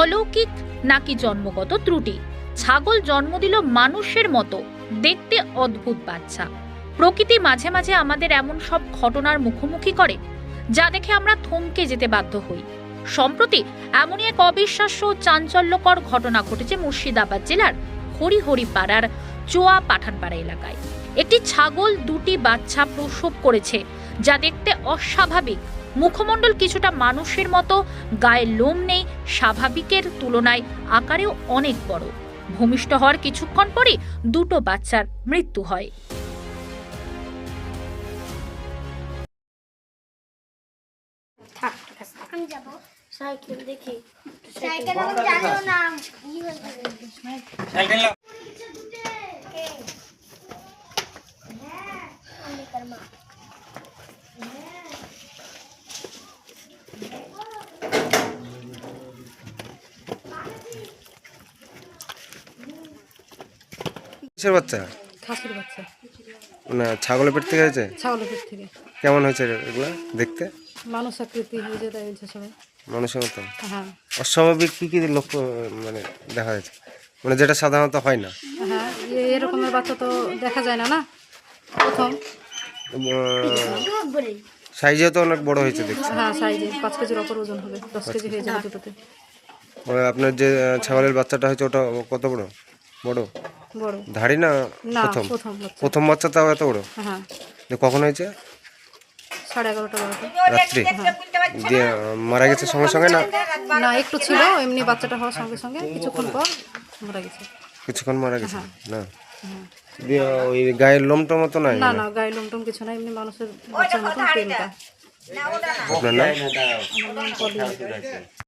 অলৌকিক নাকি জন্মগত ত্রুটি? ছাগল জন্ম দিল মানুষের মতো, দেখতে অদ্ভুত বাচ্চা। প্রকৃতি মাঝে মাঝে আমাদের এমন সব ঘটনার মুখোমুখি করে, যা দেখে আমরা থমকে যেতে বাধ্য হই। সম্প্রতি এমনই এক অবিশ্বাস্য চাঞ্চল্যকর ঘটনা ঘটেছে মুর্শিদাবাদ জেলার হরিহরি পাড়ার চোয়া পাঠানপাড়া এলাকায়। একটি ছাগল দুটি বাচ্চা প্রসব করেছে, যা দেখতে অস্বাভাবিক। মুখমণ্ডল কিছুটা মানুষের মতো, গায়ে লোম নেই স্বাভাবিকের তুলনায় আকারেও অনেক বড়। ভূমিষ্ঠ হওয়ার কিছুক্ষণ পরে দুটো বাচ্চার মৃত্যু হয়। আমি যাব। সাইকেল দেখি। সাইকেল আমি জানিও না ই হয়ে যাবে কে? হ্যাঁ, অম্বিকার মা। কিসের বাচ্চা? খাসির বাচ্চা। মানে ছাগলের পেট থেকে হয়েছে? ছাগলের পেট থেকে। কেমন হয়েছে এগুলা? দেখতে? মানুষ আকৃতি হয়ে যায় তাই বলছে সবাই। মানুষের মতো হ্যাঁ। অস্বাভাবিক কী কী লক্ষ্য মানে দেখা যাচ্ছে? মানে যেটা সাধারণত হয় না। হ্যাঁ এরকমের বাচ্চা তো দেখা যায় না না? প্রথম। সাইজেও তো অনেক বড় হয়েছে দেখছি। হ্যাঁ সাইজে পাঁচ কেজির ওপর ওজন হবে দশ কেজি হয়ে যাবে দুটোতে। মানে আপনার যে ছাগলের বাচ্চাটা হয়েছে ওটা কত বড়? বড়? বড়। ধাড়ি না না প্রথম? প্রথম বাচ্চা। প্রথম বাচ্চা তাও এত বড়? হ্যাঁ যে কখন হয়েছে? সাড়ে এগারোটা বারোটা। রাত্রি। দিয়ে আহ, মারা গেছে সঙ্গে সঙ্গে না? না একটু ছিল এমনি বাচ্চাটা হওয়ার সঙ্গে সঙ্গে কিছুক্ষণ পর মারা গেছে। কিছুক্ষণ মারা গেছে হ্যাঁ। না? দিয়ে ওই গায়ের লোমটা মতো নাই? না না গায়ে লোমটম কিছু না এমনি মানুষের বাচ্চার মতন তেলটা আপনার নাম?